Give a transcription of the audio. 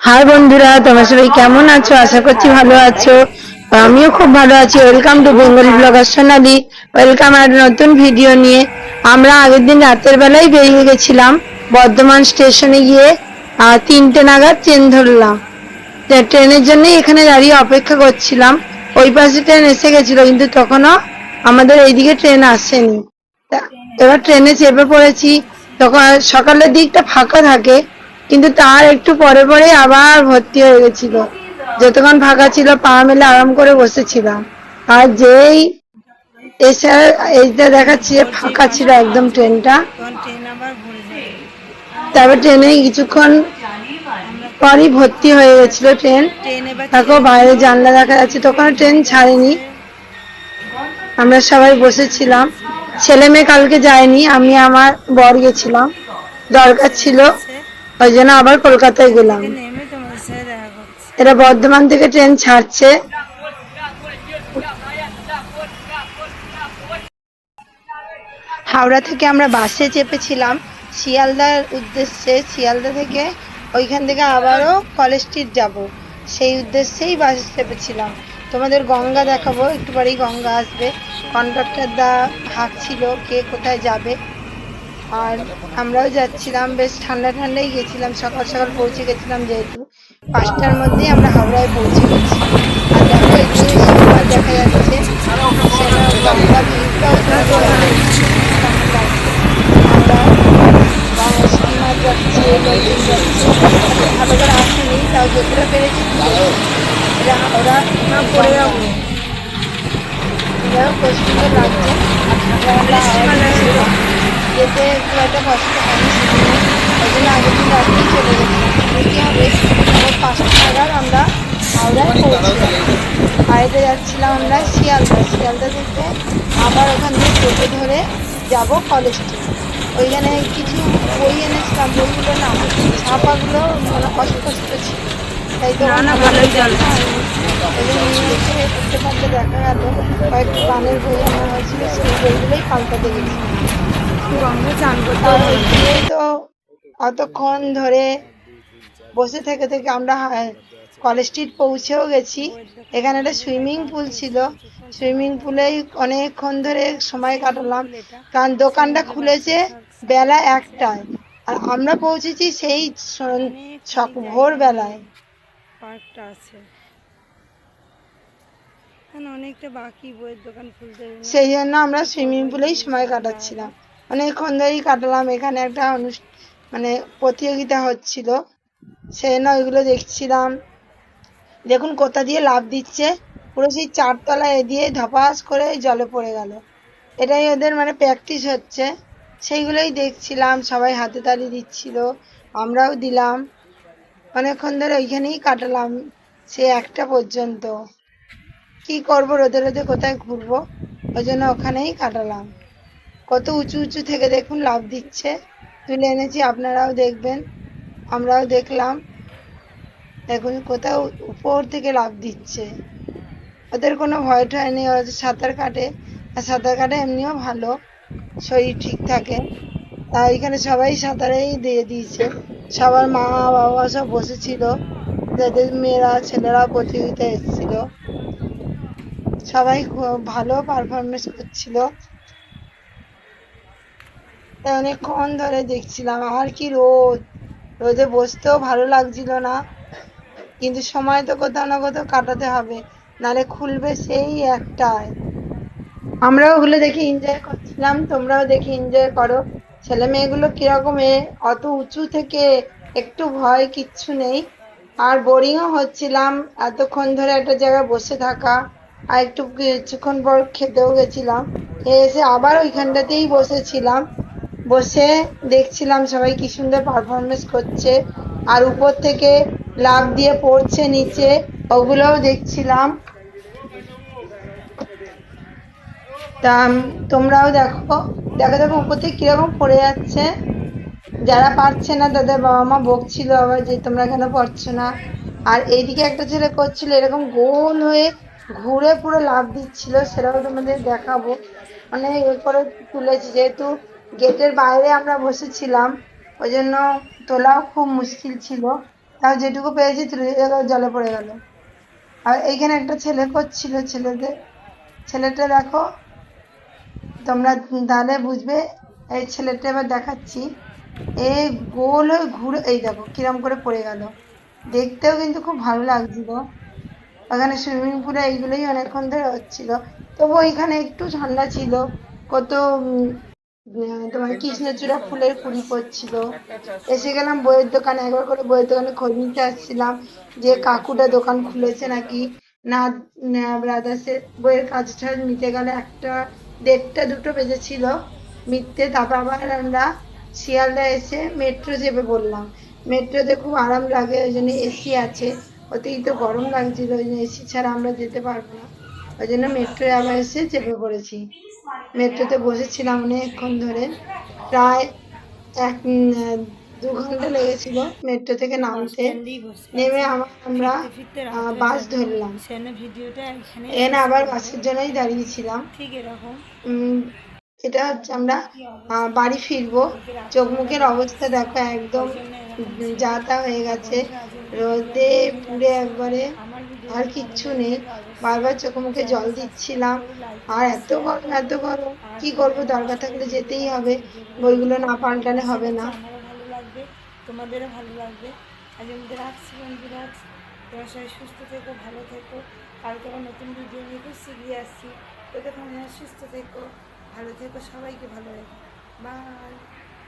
High বন্ধুরা, তোমরা সবাই কেমন আছো? আশা করছি ভালো আছো। আমিও খুব ভালো আছি। Welcome to Bengali blogger Sonali welcome আর নতুন ভিডিও নিয়ে। আমরা আগের দিন রাতের বেলায় বেরিয়ে গেছিলাম। বর্ধমান স্টেশনে গিয়ে তিনটে নাগাদ ট্রেন ধরলাম। ট্রেনের জন্য এখানে দাঁড়িয়ে অপেক্ষা করছিলাম। ওই পাশে ট্রেন এসে গেছিল, কিন্তু তখনও আমাদের এইদিকে ট্রেন আসেনি। এবার ট্রেনে চেপে পড়েছি। তখন সকালের দিকটা ফাঁকা থাকে। কিন্তু তার একটু পরে পরে আবার ভর্তি হয়ে গেছিল। যতক্ষণ ফাঁকা ছিল, পা মেলে আরাম করে বসেছিলাম। আর যেই এসে এইটা দেখাচ্ছি ফাঁকা ছিল একদম ট্রেনটা। তারপর ট্রেনে কিছুক্ষণ পরই ভর্তি হয়ে গেছিল ট্রেন। দেখো বাইরে জানলা দেখা যাচ্ছে তখন ট্রেন ছাড়েনি। আমরা সবাই বসেছিলাম। ছেলে মেয়ে কালকে যায়নি, আমি আমার বর গেছিলাম। দরকার ছিল ওই জন্য আবার কলকাতায় গেলাম। এরা বর্ধমান থেকে ট্রেন ছাড়ছে। হাওড়া থেকে আমরা বাসে চেপেছিলাম। শিয়ালদার উদ্দেশ্যে শিয়ালদা থেকে ওইখান থেকে আবারও কলেজ স্ট্রিট যাব। সেই উদ্দেশ্যেই বাসে চেপেছিলাম। তোমাদের গঙ্গা দেখাবো একটু পরেই গঙ্গা আসবে। কন্ডাক্টর দা হাঁকছিল কে কোথায় যাবে? আর আমরাও যাচ্ছিলাম বেশ ঠান্ডা ঠান্ডাই গেছিলাম সকাল সকাল পৌঁছে গেছিলাম যেহেতু পাঁচটার মধ্যেই আমরা হাওড়ায় পৌঁছে গেছি আর দেখো দেখা যাচ্ছে আসেনি তাও পেরেছি হাওড়া পড়ে যেতে একটা কষ্ট হয়নি ওই জন্য আগের দিন রাত্রেই চলে হবে। আমার পাঁচটা নাগাদ আমরা হাওড়ায় পৌঁছে যাব। বাইরে যাচ্ছিলাম আমরা শিয়ালদা। শিয়ালদা থেকে আবার ওখান থেকে টোটো ধরে যাব কলেজ স্ট্রিট ওইখানে কিছু বই এনেছিলাম। বইগুলো না ছাপাগুলো মানে অস্পষ্ট ছিল। তাই তো না উঠতে পারতে দেখা গেল। কয়েকটি গানের বই আনা হয়েছিল সেই বইগুলোই পাল্টাতে তো অতক্ষণ ধরে বসে থেকে থেকে আমরা কলেজ স্ট্রিট পৌঁছেও গেছি। এখানে একটা সুইমিং পুল ছিল। সুইমিং পুলেই অনেকক্ষণ ধরে সময় কাটালাম। কারণ দোকানটা খুলেছে বেলা একটায়। আর আমরা পৌঁছেছি সেই ভোরবেলায়। পার্কটা আছে। অনেকটা বাকি বইয়ের দোকান খুলতে সেই জন্য আমরা সুইমিং পুলেই সময় কাটাচ্ছিলাম। অনেকক্ষণ ধরেই কাটালাম, এখানে একটা অনুষ- মানে প্রতিযোগিতা হচ্ছিল। সেই জন্য ওইগুলো দেখছিলাম। দেখুন কোথা দিয়ে লাভ দিচ্ছে। পুরো সেই চারতলা এ দিয়ে ধপাস করে জলে পড়ে গেল। এটাই ওদের মানে প্র্যাকটিস হচ্ছে। সেইগুলোই দেখছিলাম, সবাই হাতে তালি দিচ্ছিল, আমরাও দিলাম। অনেকক্ষণ ধরে ওইখানেই কাটালাম, সে একটা পর্যন্ত। কি করব রোদে রোদে কোথায় ঘুরবো? ওই জন্য ওখানেই কাটালাম। কত উঁচু উঁচু থেকে দেখুন লাভ দিচ্ছে। তুলে এনেছি, আপনারাও দেখবেন। আমরাও দেখলাম। দেখুন কোথাও উপর থেকে লাভ দিচ্ছে। ওদের কোনো ভয় টয় নেই, ওরা সাঁতার কাটে। আর সাঁতার কাটে এমনিও ভালো, শরীর ঠিক থাকে। তা এখানে সবাই সাঁতারেই দিয়ে দিয়েছে। সবার মা, বাবা সব বসেছিল। যাদের মেয়েরা, ছেলেরা প্রতিযোগিতায় এসেছিল। সবাই ভালো পারফরমেন্স করছিল। তাই অনেকক্ষণ ধরে দেখছিলাম আর কি রোদ? রোদে বসতেও ভালো লাগছিল না। কিন্তু সময় তো কোথাও না কোথাও কাটাতে হবে, নালে খুলবে সেই একটায়। আমরাও ওগুলো দেখে এনজয় করছিলাম, তোমরাও দেখে এনজয় করো। ছেলে মেয়েগুলো কীরকম, অত উঁচু থেকে একটু ভয় কিচ্ছু নেই। আর বোরিংও হচ্ছিলাম, এতক্ষণ ধরে একটা জায়গায় বসে থাকা। আর একটু কিছুক্ষণ পর খেতেও গেছিলাম। খেয়ে এসে আবার ওইখানটাতেই বসেছিলাম। বসে দেখছিলাম সবাই কি সুন্দর পারফরমেন্স করছে। আর উপর থেকে লাভ দিয়ে পড়ছে নিচে, ওগুলোও দেখছিলাম। তা তোমরাও দেখো। দেখো দেখো, উপর থেকে কীরকম পড়ে যাচ্ছে। যারা পারছে না, তাদের বাবা মা বকছিল আবার যে, তোমরা কেন পারছ না? আর এইদিকে একটা ছেলে করছিল, এরকম গোল হয়ে ঘুরে পুরো লাভ দিচ্ছিল, সেটাও তোমাদের দেখাবো। মানে এরপরে তুলেছি, যেহেতু গেটের বাইরে আমরা বসেছিলাম। ওই জন্য তোলাও খুব মুশকিল ছিল। তাও যেটুকু পেয়েছি তুলে জলে পড়ে গেল। আর এইখানে একটা ছেলে করছিল ছেলেদের। ছেলেটা দেখো, তোমরা তাহলে বুঝবে। এই ছেলেটা এবার দেখাচ্ছি। এই গোল হয়ে ঘুরে, এই দেখো কিরম করে পড়ে গেল। দেখতেও কিন্তু খুব ভালো লাগছিল। ওখানে সুইমিং পুলে এইগুলোই অনেকক্ষণ ধরে হচ্ছিল। তবু ওইখানে একটু ঠান্ডা ছিল। কত তোমার কৃষ্ণচূড়া ফুলের কুড়ি পড়ছিল। এসে গেলাম বইয়ের দোকানে একবার করে বইয়ের দোকানে খোঁজ নিতে আসছিলাম যে কাকুটা দোকান খুলেছে নাকি। না ব্রাদার্সের বইয়ের কাজটা নিতে গেলে একটা দেড়টা দুটো বেজেছিল। মিথ্যে তারপর আবার আমরা শিয়ালদা এসে মেট্রো চেপে বললাম। মেট্রোতে খুব আরাম লাগে ওই জন্য এসি আছে। অতিরিক্ত গরম লাগছিল ওই জন্য এসি ছাড়া আমরা যেতে পারব না। ওই জন্য মেট্রোয় আবার এসে চেপে পড়েছি। মেট্রোতে বসেছিলাম অনেকক্ষণ ধরে। প্রায় এক, দু ঘণ্টা লেগেছিল মেট্রো থেকে নামতে। নেমে আমরা বাস ধরলাম। এখানে আবার বাসের জন্যই দাঁড়িয়েছিলাম। ঠিক এরকম এটা হচ্ছে আমরা বাড়ি ফিরবো। চোখ মুখের অবস্থা দেখো, একদম যা তা হয়ে গেছে। রোদে পুড়ে একবারে আর কিচ্ছু নেই। বারবার চোখে মুখে জল দিচ্ছিলাম। আর এত গরম এত গরম। কি করব? দরকার থাকলে যেতেই হবে। বইগুলো না পাল্টালে হবে না। তোমাদেরও ভালো লাগবে। আজ আমি রাখছি বন্ধুরা তোমার সবাই সুস্থ থেকো, ভালো থেকো। কালকে আবার নতুন ভিডিও নিয়ে খুব শিখিয়ে আসছি। ততক্ষণ সুস্থ থেকো, ভালো থেকো, সবাইকে ভালো রেখো। বাই